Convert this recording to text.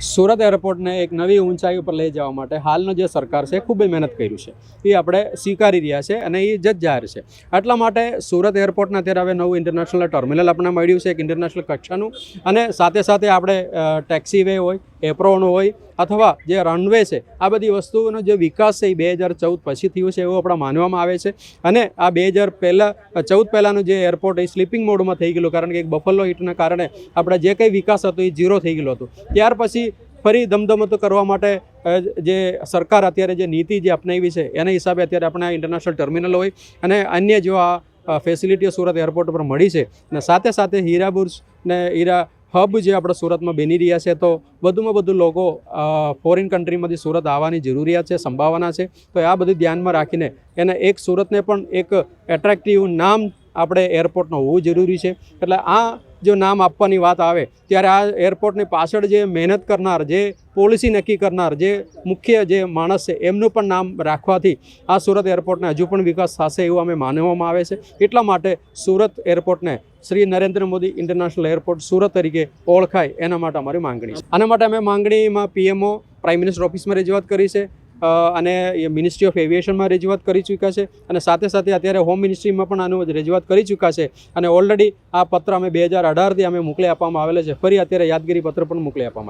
સુરત એરપોર્ટને એક નવી ઊંચાઈ ઉપર લઈ જવા માટે હાલનો જે સરકાર છે ખૂબ મહેનત કર્યું છે. એ આપણે સ્વીકારી રહ્યા છે અને એ જજ જાહેર છે. એટલા માટે સુરત એરપોર્ટને અત્યારે હવે નવું ઇન્ટરનેશનલ ટર્મિનલ આપણને મળ્યું છે, એક ઇન્ટરનેશનલ કક્ષાનું. અને સાથે સાથે આપણે ટેક્સી વે હોય એપ્રોન હોય અથવા જે રનવે છે, આ બધી વસ્તુઓનો જે વિકાસ છે એ બે હજાર ચૌદ પછી થયું છે, એવું આપણા માનવામાં આવે છે. અને આ બે હજાર પહેલાં ચૌદ પહેલાંનું જે એરપોર્ટ એ સ્લીપિંગ મોડમાં થઈ ગયેલું, કારણ કે એક બફલો હિટના કારણે આપણે જે કંઈ વિકાસ હતો એ ઝીરો થઈ ગયેલો હતો. ત્યાર પછી ફરી ધમધમતો કરવા માટે જે સરકાર અત્યારે જે નીતિ જે અપનાવી છે, એના હિસાબે અત્યારે આપણે આ ઇન્ટરનેશનલ ટર્મિનલ હોય અને અન્ય જો આ ફેસિલિટીઓ સુરત એરપોર્ટ પર મળી છે, અને સાથે સાથે હીરા બુર્જ ને હીરા હબ જે આપણે સુરતમાં બની રહ્યા છે, તો વધુમાં વધુ લોકો ફોરેન કન્ટ્રીમાંથી સુરત આવવાની જરૂરિયાત છે, સંભાવના છે. તો આ બધું ધ્યાનમાં રાખીને એને એક સુરતને પણ એક એટ્રેક્ટિવ નામ આપણે એરપોર્ટનું હોવું જરૂરી છે. એટલે આ જો નામ આપવાની વાત આવે, ત્યારે આ એરપોર્ટની પાછળ જે મહેનત કરનાર, જે પોલિસી નક્કી કરનાર, જે મુખ્ય જે માણસ છે, એમનું પણ નામ રાખવાથી આ સુરત એરપોર્ટને હજુ પણ વિકાસ થશે એવું અમે માનવામાં આવે છે. એટલા માટે સુરત એરપોર્ટને શ્રી નરેન્દ્ર મોદી ઇન્ટરનેશનલ એરપોર્ટ સુરત તરીકે ઓળખાય, એના માટે અમારી માંગણી છે. આના માટે અમે માંગણીમાં પીએમઓ, પ્રાઇમ મિનિસ્ટર ઓફિસમાં રજૂઆત કરી છે. અને મિનિસ્ટ્રી ઓફ એવિએશનમાં રજૂઆત કરી ચૂક્યા છે અને સાથે સાથે અત્યારે હોમ મિનિસ્ટ્રીમાં પણ આનું રજૂઆત કરી ચૂક્યા છે અને ઓલરેડી આ પત્ર અમે બે હજાર અઢારથી અમે મોકલી આપવામાં આવેલા છે. ફરી અત્યારે યાદગીરી પત્ર પણ મોકલી આપવામાં